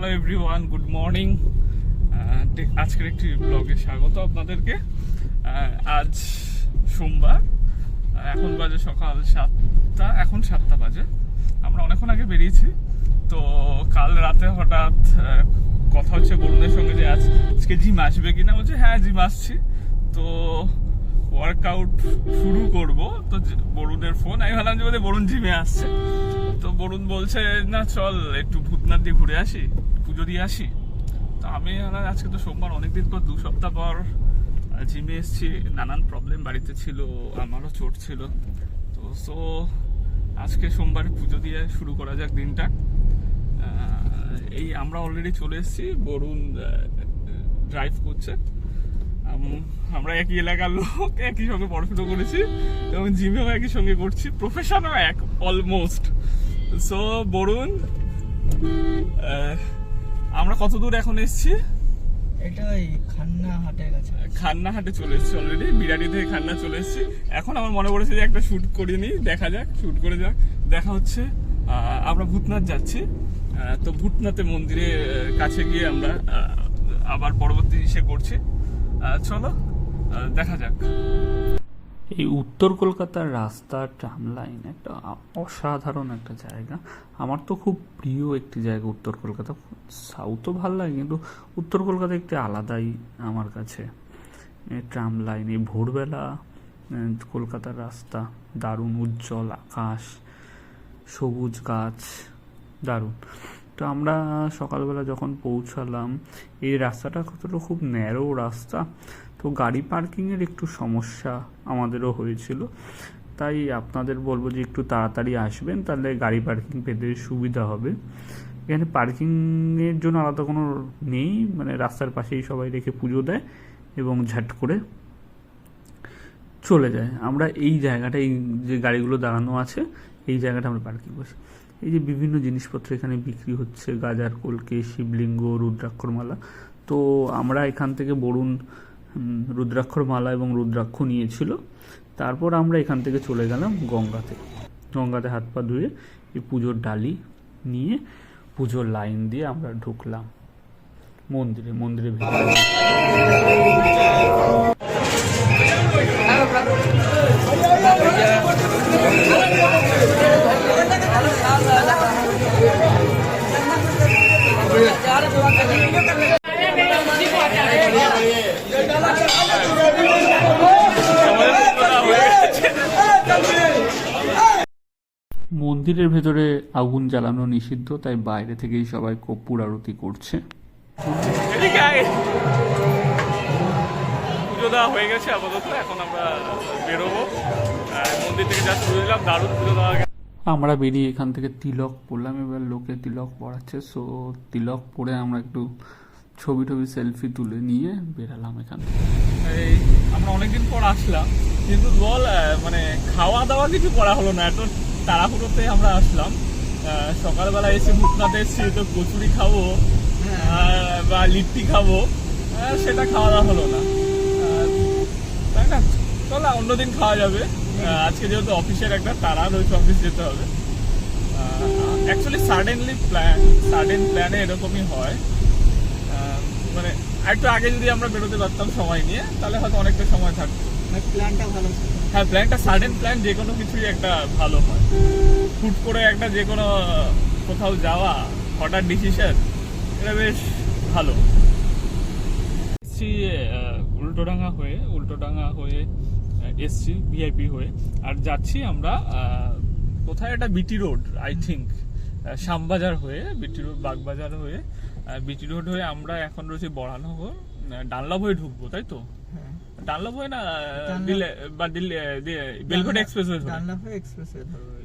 Hello everyone good morning আজকের একটি ব্লগে স্বাগত আপনাদেরকে। আজ সোমবার। এখন বাজে সকাল সাতটা, এখন সাতটা বাজে। আমরা অনেকক্ষণ আগে বেরিয়েছি। তো কাল রাতে হঠাৎ কথা হচ্ছে বরুণের সঙ্গে যে আজ আজকে জিম আসবে কিনা? বলছে হ্যাঁ জিম আসছি। তো ওয়ার্কআউট শুরু করব। তো বরুণের ফোন আমি ভাবলাম যে বরুণ জিমে আসছে। তো বরুণ বলছে, না, চল, একটু ভূতনাথ দিয়ে ঘুরে আসি। দিয়ে আসি, তো আমি আজকে তো সোমবার, অনেকদিন পর, দু সপ্তাহ পর জিমে এসেছি। নানান প্রবলেম বাড়িতে ছিল, আমারও চোট ছিল। তো সো আজকে সোমবারে পুজো দিয়ে শুরু করা যাক দিনটা। এই আমরা অলরেডি চলে এসেছি, বরুণ ড্রাইভ করছে। আমরা একই এলাকার লোক, একই সঙ্গে পড়াশুনো করেছি এবং জিমেও একই সঙ্গে করছি। প্রফেশনও এক অলমোস্ট সো বরুণ আমরা কত দূর এখন এসেছি? এটা ওই খান্না হাটের কাছে। খান্না চলে এসেছি অলরেডি বিরাটি থেকে খান্না চলে এসেছি। এখন আমার মনে পড়েছে যে একটা শ্যুট করে নিই দেখা যাক শ্যুট করে যাক। দেখা হচ্ছে আমরা ভূতনাথ যাচ্ছি। তো ভূতনাথে মন্দিরে কাছে গিয়ে আমরা আবার পরবর্তী ইসে করছি চলো দেখা যাক। এই উত্তর কলকাতার রাস্তা ট্রাম লাইন একটা অসাধারণ একটা জায়গা। আমার তো খুব প্রিয় একটি জায়গা উত্তর কলকাতা। সাউথও ভালো লাগে, কিন্তু উত্তর কলকাতা একটি আলাদাই আমার কাছে। ট্রাম লাইন এই ভোরবেলা কলকাতার রাস্তা, দারুণ উজ্জ্বল আকাশ, সবুজ গাছ, দারুণ। তো আমরা সকালবেলা যখন পৌঁছালাম, এই রাস্তাটা কতটা খুব ন্যারো রাস্তা। তো গাড়ি পার্কিংয়ের একটু সমস্যা আমাদেরও হয়েছিল। তাই আপনাদের বলব যে একটু তাড়াতাড়ি আসবেন, তাহলে গাড়ি পার্কিং পেতে সুবিধা হবে। এখানে পার্কিংয়ের জন্য আলাদা কোনো নেই মানে রাস্তার পাশেই সবাই রেখে পুজো দেয় এবং ঝাট করে চলে যায়। আমরা এই জায়গাটা এই যে গাড়িগুলো দাঁড়ানো আছে, এই জায়গাটা আমরা পার্কিং করছি। এই যে বিভিন্ন জিনিসপত্র এখানে বিক্রি হচ্ছে গাজার কলকে শিবলিঙ্গ রুদ্রাক্ষর মালা তো আমরা এখান থেকে বরুণ উম, রুদ্রাক্ষর মালা এবং রুদ্রাক্ষ নিয়েছিল। তারপর আমরা এখান থেকে চলে গেলাম গঙ্গাতে। গঙ্গাতে হাত পা ধুয়ে এই পুজোর ডালি নিয়ে পুজোর লাইন দিয়ে আমরা ঢুকলাম মন্দিরে মন্দিরে ভিতরে। মন্দিরের ভেতরে আগুন জ্বালানো নিষিদ্ধ তাই বাইরে থেকেই সবাই কর্পূর আরতি করছে। পুজো দেওয়া হয়ে গেছে আপাতত এখন আমরা বেরোবো। আর মন্দির থেকে যা শুরু দিলাম দারুণ পুজো দেওয়া আমরা বেরিয়ে এখান থেকে তিলক পড়লাম এবার লোকে তিলক পড়াচ্ছে। সো তিলক পরে আমরা একটু ছবি টবি সেলফি তুলে নিয়ে বেরালাম এখান থেকে। আমরা অনেকদিন পর আসলাম। কিন্তু বল মানে খাওয়া দাওয়া কিছু করা হলো না। এত তাড়াহুড়োতে আমরা আসলাম। সকালবেলা এসে ভূতনাথে এসেছি তো কচুরি খাব বা লিট্টি খাব সেটা খাওয়া দাওয়া হলো না। তাই না? চল, অন্যদিন খাওয়া যাবে। আজকে যেহেতু অফিসের একটা তাড়া রয়েছে, অফিস যেতে হবে। অ্যাকচুয়ালি সাডেনলি প্ল্যান সাডেন প্ল্যানে এরকমই হয়। মানে একটু আগে যদি আমরা বেরোতে পারতাম সময় নিয়ে, তাহলে হয়তো অনেকটা সময় থাকতো। হ্যাঁ প্ল্যানটা সাডেন প্ল্যান যে কোনো কিছুই একটা ভালো হয়। হুট করে একটা যে কোনো কোথাও যাওয়া হঠাৎ ডিসিশন এটা বেশ ভালো। এসছি উল্টোডাঙ্গা হয়ে উল্টোডাঙ্গা হয়ে এসছি ভিআইপি হয়ে। আর যাচ্ছি আমরা কোথায় এটা BT road I think Shyambazar হয়ে বিটি রোড বাগবাজার হয়ে বিটি রোড হয়ে আমরা এখন রয়েছি বড়ানগর আহ, ডানলাভ হয়ে ঢুকবো তাই তো? হ্যাঁ হয় না দিল্লি বা দিল্লি বেলঘট এক্সপ্রেস ডানলপ? ডানলাফে ধরবে